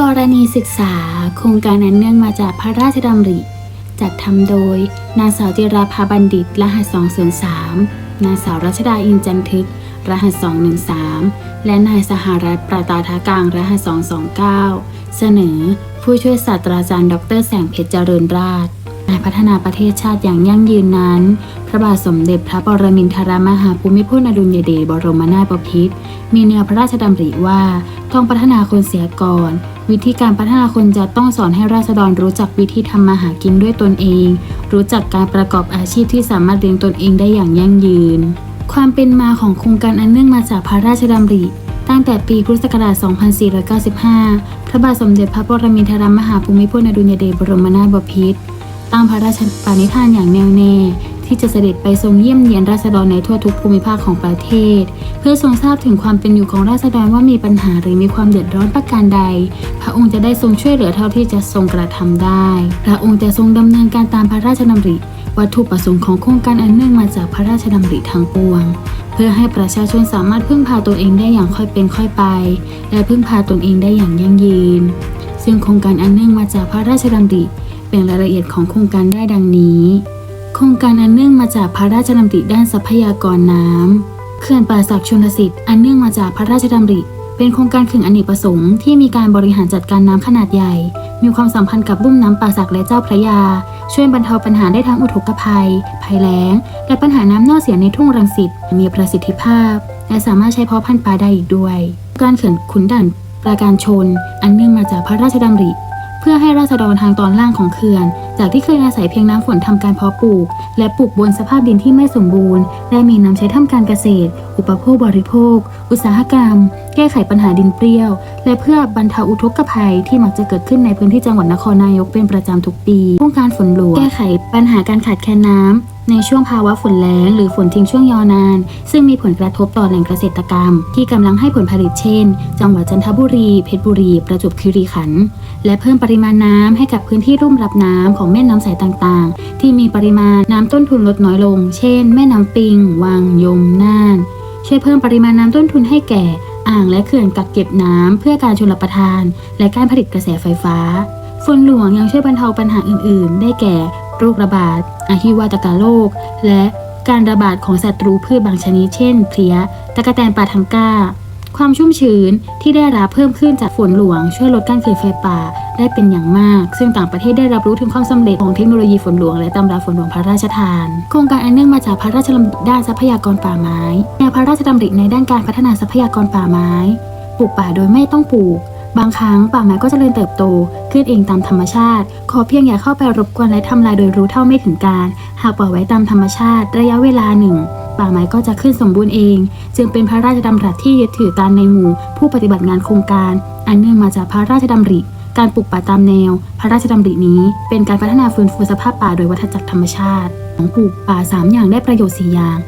กรณีศึกษาโครงการนั้นเนื่องมาจากพระราชดำริ จัดทำโดย นางสาวจิราภาบัณฑิต รหัส203 นางสาวรัชดาอินจันทึก รหัส 213 และนายสหรัฐประตาทากลางรหัส 229 เสนอ ผู้ช่วยศาสตราจารย์ ดรแสงเพชรเจริญราชในพัฒนาประเทศชาติอย่างยั่งยืนนั้น พระบาทสมเด็จพระปรมินทรมหาภูมิพลอดุลยเดชบรมนาถบพิตรมีแนวพระราชดำริว่า ต้องพัฒนาคนเสียก่อน วิธีการพัฒนาคนจะต้องสอนให้ราษฎรรู้จักวิธีทำมาหากินด้วยตนเอง รู้จักการประกอบอาชีพที่สามารถเลี้ยงตนเองได้อย่างยั่งยืน ความเป็นมาของโครงการอันเนื่องมาจากพระราชดำริ ตั้งแต่ปีพุทธศักราช 2495 พระบาทสมเด็จพระปรมินทรมหาภูมิพลอดุลยเดชบรมนาถบพิตรตั้งพระราชปณิธานอย่างแน่วแน่ ที่จะเสด็จไปทรงเยี่ยมเยียนราษฎรในทั่วทุกภูมิภาคของประเทศ เพื่อทรงทราบถึงความเป็นอยู่ของราษฎรว่ามีปัญหาหรือมีความเดือดร้อนประการใด พระองค์จะได้ทรงช่วยเหลือเท่าที่จะทรงกระทำได้ พระองค์จะทรงดำเนินการตามพระราชดำริวัตถุประสงค์ของโครงการอันเนื่องมาจากพระราชดำริทั้งปวง เพื่อให้ประชาชนสามารถพึ่งพาตัวเองได้อย่างค่อยเป็นค่อยไป และพึ่งพาตนเองได้อย่างยั่งยืน ซึ่งโครงการอันเนื่องมาจากพระราชดำริเป็นรายละเอียดของโครงการได้ดังนี้ โครงการอันเนื่องมาจากพระราชดำริด้านทรัพยากรน้ำเขื่อนป่าศักดิ์ชนสิทธิ์อันเนื่องมาจากพระราชดำริ เป็นโครงการเขื่อนอเนกประสงค์ที่มีการบริหารจัดการน้ำขนาดใหญ่ มีความสัมพันธ์กับลุ่มน้ำป่าสักและเจ้าพระยา ช่วยบรรเทาปัญหาได้ทั้งอุทกภัย ภัยแล้ง และปัญหาน้ำเน่าเสียในทุ่งรังสิตมีประสิทธิภาพ และสามารถใช้เพาะพันธุ์ปลาได้อีกด้วย การเขื่อนขุนด่านปราการชน อันเนื่องมาจากพระราชดำริ พื่อให้ราษฎรทางตอนล่างของเขื่อน จากที่เคยอาศัยเพียงน้ำฝนทำการเพาะปลูก และปลูกบนสภาพดินที่ไม่สมบูรณ์ได้มีน้ำใช้ทำการเกษตร อุปโภคบริโภค อุตสาหกรรม แก้ไขปัญหาดินเปรี้ยว และเพื่อบรรเทาอุทกภัยที่มักจะเกิดขึ้นในพื้นที่จังหวัดนครนายกเป็นประจำทุกปีโครงการฝนหลวงแก้ไขปัญหาการขาดแคลนน้ำ ในช่วงภาวะฝนแล้งหรือฝนทิ้งช่วงยาวนาน ซึ่งมีผลกระทบต่อแหล่งเกษตรกรรม ที่กำลังให้ผลผลิตเช่น จังหวัดจันทบุรี เพชรบุรี ประจวบคีรีขันธ์และเพิ่มปริมาณน้ำให้กับพื้นที่รุ่มรับน้ำของแม่น้ำสายต่างๆ ที่มีปริมาณน้ำต้นทุนลดน้อยลง เช่น แม่น้ำปิง วัง ยม น่าน ช่วยเพิ่มปริมาณน้ำต้นทุนให้แก่ อ่างและเขื่อนกักเก็บน้ำเพื่อการชลประทาน และการผลิตกระแสไฟฟ้าฝนหลวงยังช่วยบรรเทาปัญหาอื่น ๆ ได้แก่ โรคระบาด อาหิวาตกาโรค และการระบาดของศัตรูพืชบางชนิด เช่น เพลี้ยตะกแตนปาทังก้า ความชุ่มชื้นที่ได้รับเพิ่มขึ้นจากฝนหลวง ช่วยลดการเกิดไฟป่าได้เป็นอย่างมาก ซึ่งต่างประเทศได้รับรู้ถึงความสำเร็จของเทคโนโลยีฝนหลวงและตำราฝนหลวงพระราชทาน โครงการอันเนื่องมาจากพระราชดำริด้านทรัพยากรป่าไม้แนวพระราชดำริในด้านการพัฒนาทรัพยากรป่าไม้ ปลูกป่าโดยไม่ต้องปลูก บางครั้งป่าไม้ก็จเจริญเติบโตขึ้นเองตามธรรมชาติ ขอเพียงอย่าเข้าไปรบกวนและทำลายโดยรู้เท่าไม่ถึงการ หากปล่อยไว้ตามธรรมชาติ ระยะเวลาหนึ่งป่าไม้ก็จะขึ้นสมบูรณ์เอง จึงเป็นพระราชดำรัสที่ยึดถือการในหมู่ ผู้ปฏิบัติงานโครงการ อันเนื่องมาจากพระราชดำริ การปลูกป่าตามแนว พระราชดำรินี้ เป็นการพัฒนาฟื้นฟูสภาพป่าโดยวัฏจักรธรรมชาติของปลูกป่าสามอย่างได้ประโยชน์สี่อย่าง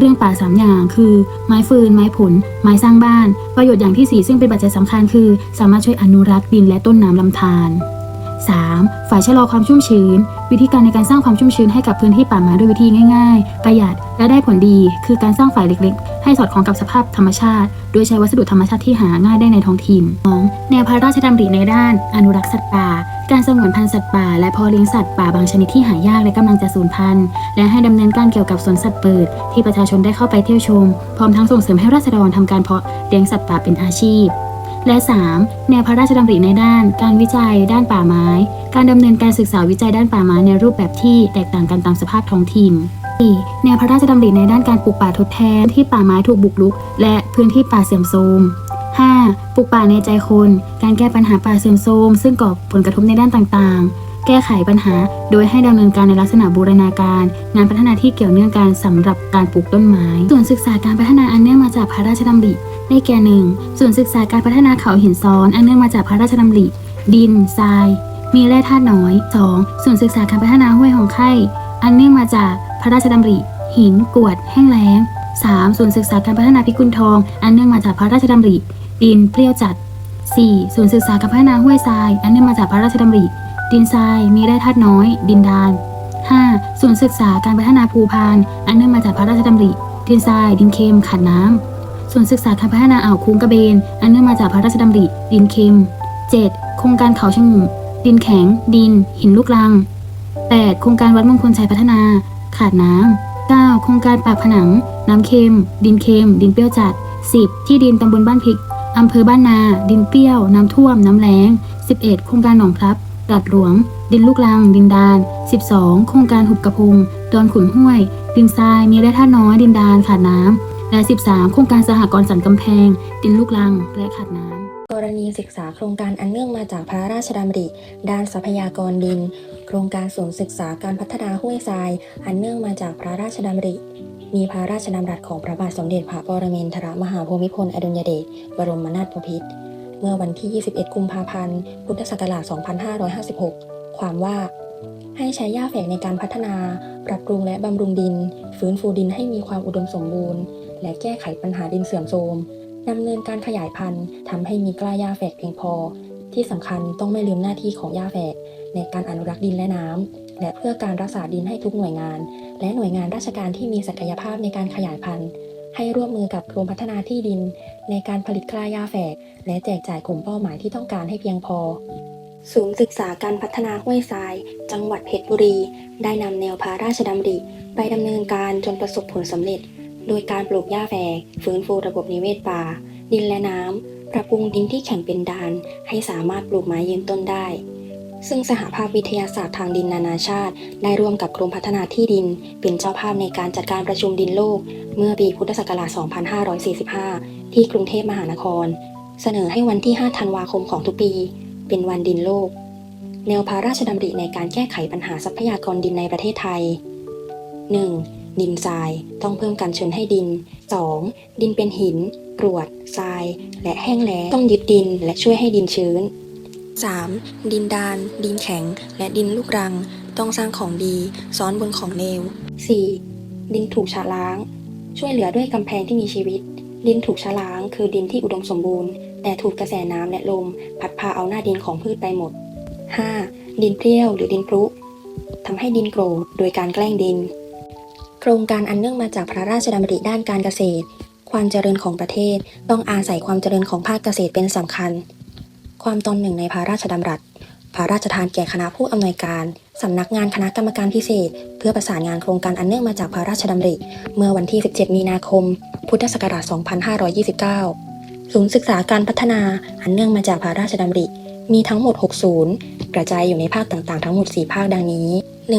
เรื่องป่า 3 อย่าง คือ ไม้ฟืน ไม้ผล ไม้สร้างบ้าน ประโยชน์อย่างที่ 4 ซึ่งเป็นปัจจัยสำคัญคือ สามารถช่วยอนุรักษ์ดินและต้นน้ำลำธาร 3. ฝ่ายชะลอความชุ่มชื้น วิธีการในการสร้างความชุ่มชื้นให้กับพื้นที่ป่าไม้ด้วยวิธีง่ายๆ ประหยัดและได้ผลดี คือการสร้างฝ่ายเล็กๆ ให้สอดคล้องกับสภาพธรรมชาติ โดยใช้วัสดุธรรมชาติที่หาง่ายได้ในท้องถิ่น 2. แนวพระราชดำริในด้าน อนุรักษ์สัตว์ป่า การสงวนพันธุ์สัตว์ป่า และเพาะเลี้ยงสัตว์ป่าบางชนิดที่หายากและกำลังจะสูญพันธุ์ และให้ดำเนินการเกี่ยวกับสวนสัตว์เปิด ที่ประชาชนได้เข้าไปเที่ยวชม พร้อมทั้งส่งเสริมให้ราษฎรทำการเพาะเลี้ยงสัตว์ป่าเป็นอาชีพ และ 3. แนวพระราชดำริในด้าน การวิจัย ด้านป่าไม้ การดำเนินการศึกษาวิจัยด้านป่าไม้ในรูปแบบที่แตกต่างกันตามสภาพท้องถิ่น 4. แนวพระราชดำริในด้านการปลูกป่าทดแทนที่ป่าไม้ถูกบุกรุก และพื้นที่ป่าเสื่อมโทรม 5. ปลูกป่าในใจคน การแก้ปัญหาป่าเสื่อมโทรมซึ่งก่อผลกระทบในด้านต่างๆ ก้ไขปัญหา โดยให้ดำเนินการในลักษณะบูรณาการ งานพัฒนาที่เกี่ยวเนื่องกันสำหรับการปลูกต้นไม้ ส่วนศึกษาการพัฒนาอันเนื่องมาจากพระราชดำริได้แก่หนึ่งส่วนศึกษาการพัฒนาเขาหินซ้อน อันเนื่องมาจากพระราชดำริ ดินทราย มีแร่ธาตุน้อย 2. ส่วนศึกษาการพัฒนาห้วยหองไข่อันเนื่องมาจากพระราชดำริ หินกวด แห้งแล้ง 3. ส่วนศึกษาการพัฒนาพิกุลทอง อันเนื่องมาจากพระราชดำริ ดินเปรี้ยวจัด 4. ส่วนศึกษาการพัฒนาห้วยทราย อันเนื่องมาจากพระราชดำริ ดินทรายมีแร่ธาตุน้อย ดินดาน 5. ส่วนศึกษาการพัฒนาภูพาน อันเนื่องมาจากพระราชดำริ ดินทราย ดินเค็มขัดน้ำส่วนศึกษาการพัฒนาอ่าวคุ้งกระเบน อันเนื่องมาจากพระราชดำริ ดินเค็ม 7. โครงการเขาชะงูดินแข็ง ดิน หินลูกรัง 8. โครงการวัดมงคลชัยพัฒนา ขาดน้ำ 9. โครงการปากผนัง น้ำเค็ม ดินเค็ม ดินเปรี้ยวจัด 10. ที่ดินตำบลบ้านพริกอำเภอบ้านนา ดินเปรี้ยว น้ำท่วม น้ำแล้ง 11. โครงการหนองพลับ ดัดหลวง ดินลูกรัง ดินดาน 12. โครงการหุบกระพง ดอนขุนห้วย ดินทราย มีแร่าน้อย ดินดานขาดน้ำและ 13 โครงการสหกรณ์สันกำแพง ดินลูกรัง และขาดน้ำกรณีศึกษาโครงการอันเนื่องมาจากพระราชดำริ ด้านทรัพยากรดิน โครงการศูนย์ศึกษาการพัฒนาห้วยทราย อันเนื่องมาจากพระราชดำริ มีพระราชดำรัสของพระบาทสมเด็จพระปรมินทรมหาภูมิพลอดุลยเดชบรมนาถบพิตร เมื่อวันที่ 21 กุมภาพันธ์ พุทธศักราช 2556 ความว่า ให้ใช้หญ้าแฝกในการพัฒนา ปรับปรุงและบำรุงดิน ฟื้นฟูดินให้มีความอุดมสมบูรณ์ และแก้ไขปัญหาดินเสื่อมโทรมดำเนินการขยายพันธุ์ทำให้มีกล้าหญ้าแฝกเพียงพอ ที่สำคัญต้องไม่ลืมหน้าที่ของหญ้าแฝกในการอนุรักษ์ดินและน้ำและเพื่อการรักษาดินให้ทุกหน่วยงาน และหน่วยงานราชการที่มีศักยภาพในการขยายพันธุ์ ให้ร่วมมือกับกรมพัฒนาที่ดิน ในการผลิตกล้าหญ้าแฝก และแจกจ่ายกลุ่มเป้าหมายที่ต้องการให้เพียงพอ ศูนย์ศึกษาการพัฒนาห้วยทราย จังหวัดเพชรบุรี ได้นำแนวพระราชดำริ ไปดำเนินการจนประสบผลสำเร็จ โดยการปลูกหญ้าแฝก ฟื้นฟูระบบนิเวศป่า ดินและน้ำปรับปรุงดินที่แข็งเป็นดาน ให้สามารถปลูกไม้ยืนต้นได้ ซึ่งสหภาพวิทยาศาสตร์ทางดินนานาชาติ ได้ร่วมกับกรมพัฒนาที่ดิน เป็นเจ้าภาพในการจัดการประชุมดินโลก เมื่อปีพุทธศักราช 2545 ที่กรุงเทพมหานคร เสนอให้วันที่ 5 ธันวาคมของทุกปี เป็นวันดินโลก แนวพระราชดำริในการแก้ไขปัญหาทรัพยากรดินในประเทศไทย 1. ดินทรายต้องเพิ่มการชนให้ดิน 2. ดินเป็นหินกรวดทราย และแห้งแล้งต้องยึดดินและช่วยให้ดินชื้น 3. ดินดาน ดินแข็ง และดินลูกรัง ต้องสร้างของดี ซ้อนบนของเลว 4. ดินถูกชะล้าง ช่วยเหลือด้วยกำแพงที่มีชีวิต ดินถูกชะล้าง คือดินที่อุดมสมบูรณ์ แต่ถูกกระแสน้ำและลม พัดพาเอาหน้าดินของพืชไปหมด 5. ดินเปรี้ยวหรือดินพรุทำให้ดินโกรธโดยการแกล้งดิน โครงการอันเนื่องมาจากพระราชดำริด้านการเกษตร ความเจริญของประเทศต้องอาศัยความเจริญของภาคเกษตรเป็นสำคัญ ความตอนหนึ่งในพระราชดำรัส พระราชทานแก่คณะผู้อำนวยการสำนักงานคณะกรรมการพิเศษ เพื่อประสานงานโครงการอันเนื่องมาจากพระราชดำริ เมื่อวันที่ 17 มีนาคม พุทธศักราช 2529 ศูนย์ศึกษาการพัฒนาอันเนื่องมาจากพระราชดำริ มีทั้งหมด 6 ศูนย์ กระจายอยู่ในภาคต่างๆ ทั้งหมด 4 ภาคดังนี้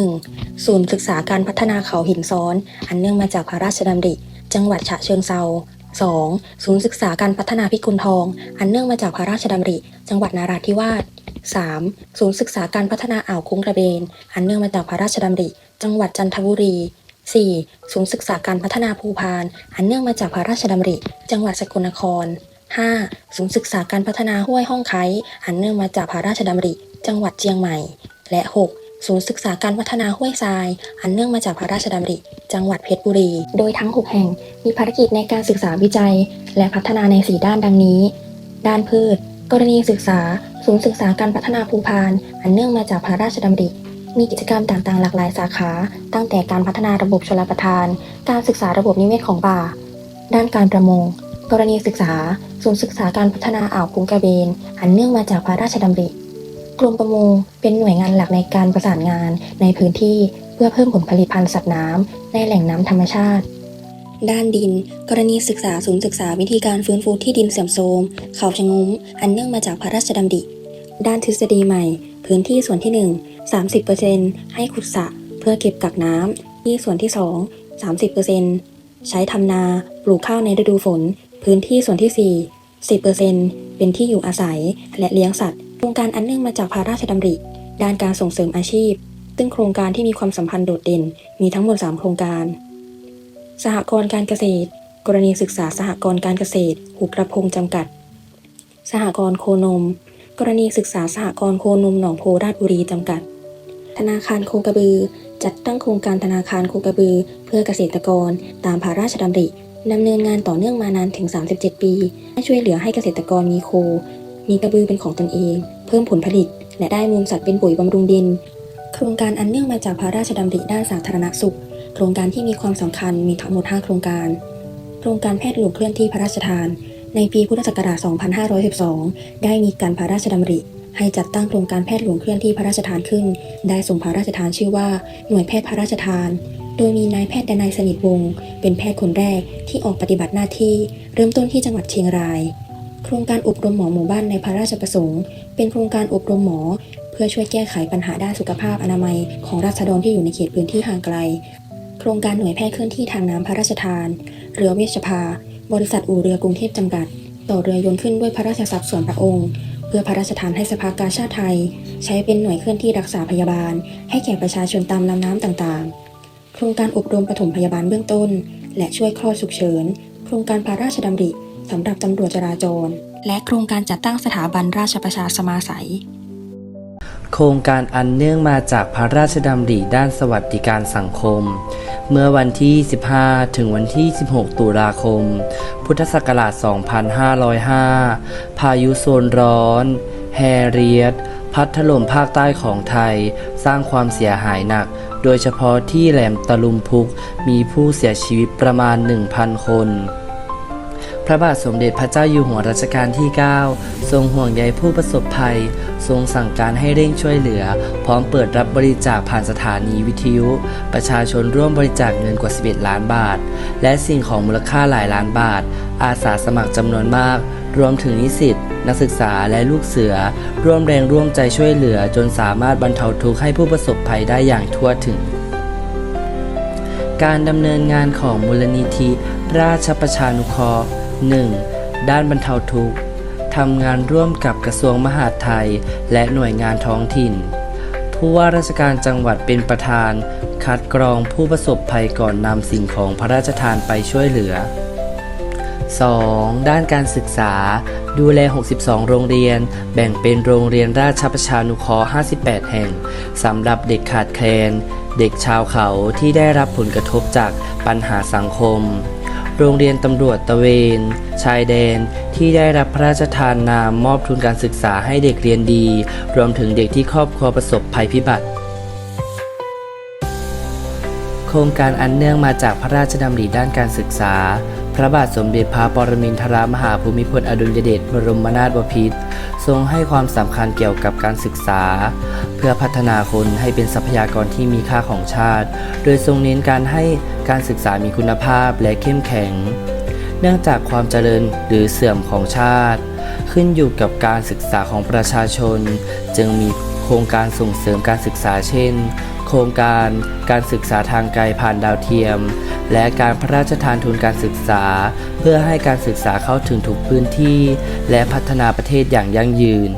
1. ศูนย์ศึกษาการพัฒนาเขาหินซ้อน อันเนื่องมาจากพระราชดำริ จังหวัดฉะเชิงเซา 2. ศูนย์ศึกษาการพัฒนาพิกุลทอง อันเนื่องมาจากพระราชดำริ จังหวัดนาราธิวาส 3. ศูนย์ศึกษาการพัฒนาอ่าวคุ้งกระเบน อันเนื่องมาจากพระราชดำริ จังหวัดจันทบุรี 4. ศูนย์ศึกษาการพัฒนาภูพาน อันเนื่องมาจากพระราชดำริ จังหวัดสกลนคร 5. ศูนย์ศึกษาการพัฒนาห้วยห้องไคอันเนื่องมาจากพระราชดำริ จังหวัดเชียงใหม่ และ 6. ศูนย์ศึกษาการพัฒนาห้วยทราย อันเนื่องมาจากพระราชดำริ จังหวัดเพชรบุรี โดยทั้ง 6 แห่งมีภารกิจในการศึกษาวิจัย และพัฒนาใน 4 ด้านดังนี้ ด้านพืช กรณีศึกษา ศูนย์ศึกษาการพัฒนาภูพาน อันเนื่องมาจากพระราชดำริ มีกิจกรรมต่างๆ หลากหลายสาขา ตั้งแต่การพัฒนาระบบชลประทาน การศึกษาระบบนิเวศของป่า ด้านการประมง กรณีศึกษา ศูนย์ศึกษาการพัฒนาอ่าวคุงกระเบน อันเนื่องมาจากพระราชดำริ กรมประมงเป็นหน่วยงานหลักในการประสานงานในพื้นที่เพื่อเพิ่มผลผลิตพันธุ์สัตว์น้ำในแหล่งน้ำธรรมชาติ ด้านดิน กรณีศึกษาศูนย์ศึกษาวิธีการฟื้นฟูที่ดินเสื่อมโทรมเขาชะงุ้ม อันเนื่องมาจากพระราชดำริ ด้านทฤษฎีใหม่ พื้นที่ส่วนที่ 1 30%ให้ขุดสระเพื่อเก็บกักน้ำที่ส่วนที่ 2 30%ใช้ทำนาปลูกข้าวในฤดูฝน พื้นที่ส่วนที่ 4 10%เป็นที่อยู่อาศัยและเลี้ยงสัตว์ โครงการอันเนื่องมาจากพระราชดำริ ด้านการส่งเสริมอาชีพ ซึ่งโครงการที่มีความสัมพันธ์โดดเด่นมีทั้งหมด 3 โครงการ สหกรณ์การเกษตร กรณีศึกษาสหกรณ์การเกษตรหุกระพงจำกัด สหกรณ์โคนม กรณีศึกษาสหกรณ์โคนมหนองโพราชบุรีจำกัด ธนาคารโคกระบือ จัดตั้งโครงการธนาคารโคกระบือ เพื่อเกษตรกร ตามพระราชดำริดำเนินงานต่อเนื่องมานานถึง 37 ปีให้ช่วยเหลือให้เกษตรกรมีโค มีกระบือเป็นของตนเอง เพิ่มผลผลิต และได้มูลสัตว์เป็นปุ๋ยบำรุงดิน โครงการอันเนื่องมาจากพระราชดำริด้านสาธารณสุข โครงการที่มีความสำคัญมีทั้งหมด 5 โครงการ โครงการแพทย์หลวงเคลื่อนที่พระราชทาน ในปีพุทธศักราช 2512 ได้มีการพระราชดำริให้จัดตั้งโครงการแพทย์หลวงเคลื่อนที่พระราชทานขึ้น ได้ส่งพระราชทานชื่อว่า หน่วยแพทย์พระราชทาน โดยมีนายแพทย์ดนัยสนิทวงศ์เป็นแพทย์คนแรกที่ออกปฏิบัติหน้าที่ เริ่มต้นที่จังหวัดเชียงราย โครงการอบรมหมอหมู่บ้านในพระราชประสงค์ เป็นโครงการอบรมหมอ เพื่อช่วยแก้ไขปัญหาด้านสุขภาพอนามัย ของราษฎรที่อยู่ในเขตพื้นที่ห่างไกล โครงการหน่วยแพทย์เคลื่อนที่ทางน้ำพระราชทาน เรือเวชภา บริษัทอู่เรือกรุงเทพจำกัด ต่อเรือยนต์ขึ้นด้วยพระราชทรัพย์ส่วนพระองค์ เพื่อพระราชทานให้สภากาชาติไทย ใช้เป็นหน่วยเคลื่อนที่รักษาพยาบาล ให้แก่ประชาชนตามลำน้ำต่างๆ โครงการอบรมปฐมพยาบาลเบื้องต้น และช่วยคลอดฉุกเฉิน โครงการพระราชดำริ สำหรับตำรวจจราจร และโครงการจัดตั้งสถาบันราชประชาสมาสัย โครงการอันเนื่องมาจากพระราชดำริด้านสวัสดิการสังคม เมื่อวันที่ 15 ถึงวันที่ 16 ตุลาคม พุทธศักราช 2505 พายุโซนร้อน แฮเรียตพัดถล่มภาคใต้ของไทย สร้างความเสียหายหนัก โดยเฉพาะที่แหลมตะลุมพุก มีผู้เสียชีวิตประมาณ 1,000 คน พระบาทสมเด็จพระเจ้าอยู่หัวรัชกาลที่ 9 ทรงห่วงใยผู้ประสบภัย ทรงสั่งการให้เร่งช่วยเหลือ พร้อมเปิดรับบริจาคผ่านสถานีวิทยุ ประชาชนร่วมบริจาคเงินกว่า 11 ล้านบาท และสิ่งของมูลค่าหลายล้านบาท อาสาสมัครจำนวนมาก รวมถึงนิสิตนักศึกษาและลูกเสือ ร่วมแรงร่วมใจช่วยเหลือ จนสามารถบรรเทาทุกข์ให้ผู้ประสบภัยได้อย่างทั่วถึงการดำเนินงานของมูลนิธิ ราชประชานุเคราะห์ 1. ด้านบรรเทาทุกข์ทำงานร่วมกับกระทรวงมหาดไทย และหน่วยงานท้องถิ่น ผู้ว่าราชการจังหวัดเป็นประธาน คัดกรองผู้ประสบภัยก่อนนำสิ่งของพระราชทานไปช่วยเหลือ 2. ด้านการศึกษา ดูแล 62 โรงเรียน แบ่งเป็นโรงเรียนราชประชานุเคราะห์ 58 แห่ง สำหรับเด็กขาดแคลน เด็กชาวเขาที่ได้รับผลกระทบจากปัญหาสังคม โรงเรียนตำรวจตะเวน ชายแดน ที่ได้รับพระราชทานนามมอบทุนการศึกษาให้เด็กเรียนดี รวมถึงเด็กที่ครอบครัวประสบภัยพิบัติ โครงการอันเนื่องมาจากพระราชดำริด้านการศึกษา พระบาทสมเด็จพระปรมินทรมหาภูมิพลอดุลยเดชบรมนาถบพิตร ทรงให้ความสำคัญเกี่ยวกับการศึกษา เพื่อพัฒนาคนให้เป็นทรัพยากรที่มีค่าของชาติ โดยทรงเน้นการให้การศึกษามีคุณภาพและเข้มแข็ง เนื่องจากความเจริญหรือเสื่อมของชาติ ขึ้นอยู่กับการศึกษาของประชาชน จึงมีโครงการส่งเสริมการศึกษาเช่น ครงการการศึกษาทางไกลผ่านดาวเทียม และการพระราชทานทุนการศึกษา เพื่อให้การศึกษาเข้าถึงทุกพื้นที่ และพัฒนาประเทศอย่างยั่งยืน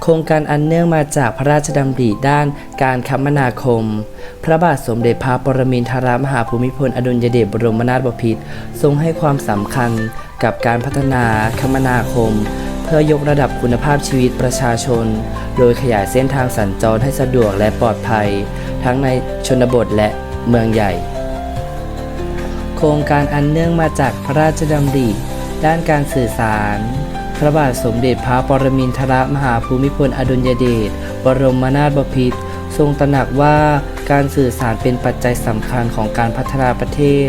โครงการอันเนื่องมาจากพระราชดำริด้านการคมนาคม พระบาทสมเด็จพระปรมินทรมหาภูมิพลอดุลยเดชบรมนาถบพิตรทรงให้ความสำคัญกับการพัฒนาคมนาคม เพื่อยกระดับคุณภาพชีวิตประชาชน โดยขยายเส้นทางสัญจรให้สะดวกและปลอดภัย ทั้งในชนบทและเมืองใหญ่ โครงการอันเนื่องมาจากพระราชดำริ ด้านการสื่อสาร พระบาทสมเด็จพระปรมินทรมหาภูมิพลอดุลยเดชบรมนาถบพิตรทรงตระหนักว่าการสื่อสารเป็นปัจจัยสำคัญของการพัฒนาประเทศ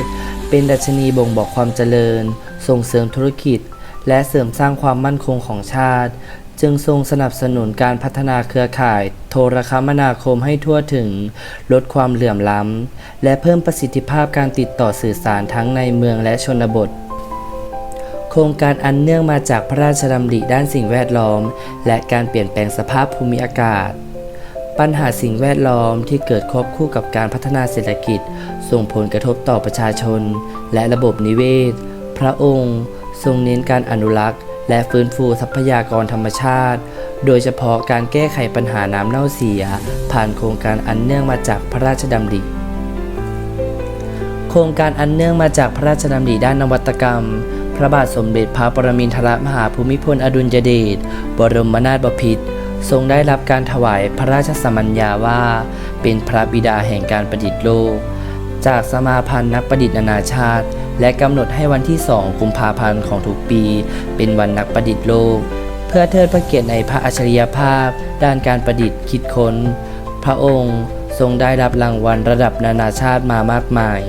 เป็นดัชนีบ่งบอกความเจริญ ส่งเสริมธุรกิจ และเสริมสร้างความมั่นคงของชาติ จึงทรงสนับสนุนการพัฒนาเครือข่าย โทรคมนาคมให้ทั่วถึง ลดความเหลื่อมล้ำ และเพิ่มประสิทธิภาพการติดต่อสื่อสารทั้งในเมืองและชนบทโครงการอันเนื่องมาจากพระราชดำริด้านสิ่งแวดล้อม และการเปลี่ยนแปลงสภาพภูมิอากาศ ปัญหาสิ่งแวดล้อมที่เกิดควบคู่กับการพัฒนาเศรษฐกิจ ส่งผลกระทบต่อประชาชน และระบบนิเวศ พระองค์ ทรงเน้นการอนุรักษ์ และฟื้นฟูทรัพยากรธรรมชาติ โดยเฉพาะการแก้ไขปัญหาน้ำเน่าเสีย ผ่านโครงการอันเนื่องมาจากพระราชดำริโครงการอันเนื่องมาจากพระราชดำริด้านนวัตกรรม พระบาทสมเด็จพระปรมินทรมหาภูมิพลอดุลยเดช บรมนาถบพิตร ทรงได้รับการถวายพระราชสมัญญาว่า เป็นพระบิดาแห่งการประดิษฐ์โลก จากสมาพันธ์นักประดิษฐ์นานาชาติ และกำหนดให้วันที่ 2 กุมภาพันธ์ของทุกปี เป็นวันนักประดิษฐ์โลก เพื่อเทิดพระเกียรติในพระอัจฉริยภาพ ด้านการประดิษฐ์คิดค้น พระองค์ทรงได้รับรางวัลระดับนานาชาติมามากมาย